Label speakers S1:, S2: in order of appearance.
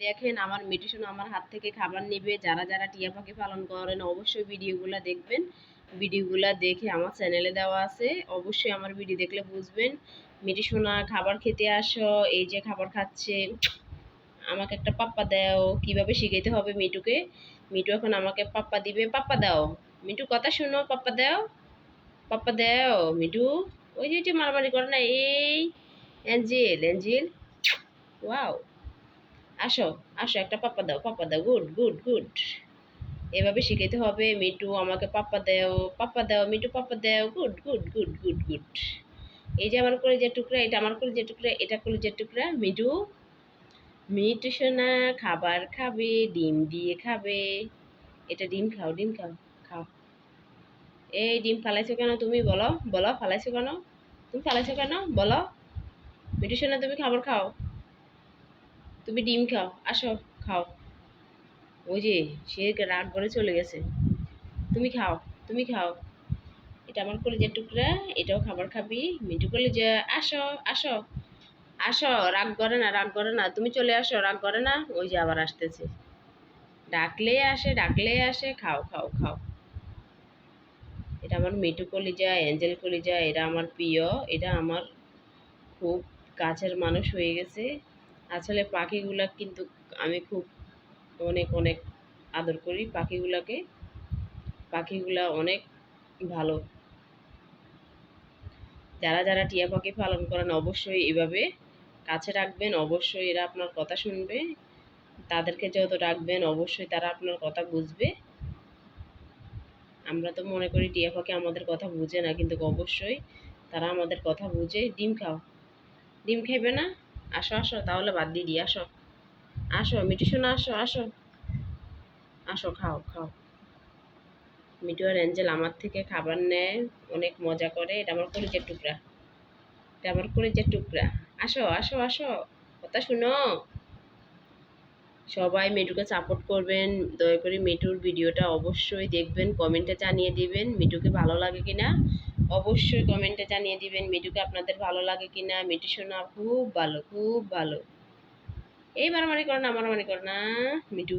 S1: দেখেন আমার মিটিশন আমার হাত থেকে খাবার নিবে। যারা যারা টিয়া পাখি পালন করেন, অবশ্যই ভিডিওগুলো দেখবেন। ভিডিওগুলো দেখে আমার চ্যানেলে দেওয়া আছে। অবশ্যই আমার ভিডিও দেখলে বুঝবেন। মিটিশোনা খাবার খেতে আসো, এই যে খাবার খাচ্ছে, আমাকে একটা পাপ্পা দাও। কীভাবে শিখাইতে হবে মিটুকে? মিটু এখন আমাকে পাপ্পা দিবে, পাপ্পা দাও। মিটু, কথা শুনো, পাপ্পা দাও। পাপ্পা দাও, মিটু। ওই যে যে মারামারি করে না, এই, অ্যাঞ্জেল অ্যাঞ্জেল। ওয়াও। আসো আসো, একটা পাপ্পা দাও পাপ্পা দাও, গুড গুড গুড। এভাবে শিখাইতে হবে মিটু আমাকে পাপ্পা দাও পাপ্পা দাও মিটু পাপ্পা দাও, good good good good good. এই যে আমার করে যে টুকরা, এটা আমার করে যে টুকরা, এটা যে টুকরা মিটু মিটু সোনা, খাবার খাবে, ডিম দিয়ে খাবে। এটা ডিম খাও ডিম খাও খাও। এই ডিম ফালাইছো কেন তুমি বলো বলো, ফালাইছো কেন? তুমি ফালাইছো কেন? বলো। মিটু সোনা, তুমি খাবার খাও। তুমি ডিম খাও, আসো, খাও। ওই যে, সে রাগ করে চলে গেছে। তুমি খাও তুমি খাও। এটা আমার কলেজের টুকরা, এটাও খাবার খাবি। মিটু কলেজে আসো আসো। আসো, রাগ করে না, রাগ করে না। তুমি চলে আসো, রাগ করে না। ওই যে আবার আসতেছে। ডাকলে আসে ডাকলে আসে, খাও খাও খাও। এটা আমার মিটু কলিজা, অ্যাঞ্জেল কলিজা, এটা আমার প্রিয়, এটা আমার খুব কাছের মানুষ হয়ে গেছে। আসলে পাখিগুলা কিন্তু আমি খুব অনেক অনেক আদর করি। পাখিগুলাকে, পাখিগুলা অনেক ভালো। যারা যারা টিয়া পাখি পালন করেন অবশ্যই এভাবে কাছে রাখবেন, অবশ্যই এরা আপনার কথা শুনবে। তাদেরকে যত রাখবেন অবশ্যই তারা আপনার কথা বুঝবে। আমরা তো মনে করি টিয়া পাখি আমাদের কথা বুঝে না, কিন্তু অবশ্যই তারা আমাদের কথা বুঝে। ডিম খাও। ডিম খাইবে না? আসো আসো, তাহলে বাদ দিয়ে দিই, আসো। আসো মিঠু শোনা আসো আসো। আসো, খাও খাও। মিঠু আর অ্যাঞ্জেল আমার থেকে খাবার নেয়, অনেক মজা করে। এটা আমার কলিজের টুকরা। এটা আমার কলিজের টুকরা। আসো আসো আসো। কথা শুনো। সবাই মিঠুকে সাপোর্ট করবেন। দয়া করে মিঠুর ভিডিওটা অবশ্যই দেখবেন কমেন্টে জানিয়ে দিবেন মিঠুকে ভালো লাগে কিনা। অবশ্যই কমেন্টে জানিয়ে দিবেন, মিঠুকে আপনাদের ভালো লাগে কিনা? মিঠু শোনা খুব ভালো খুব ভালো। এই মারামারি করো না মারামারি করো না, মিঠু।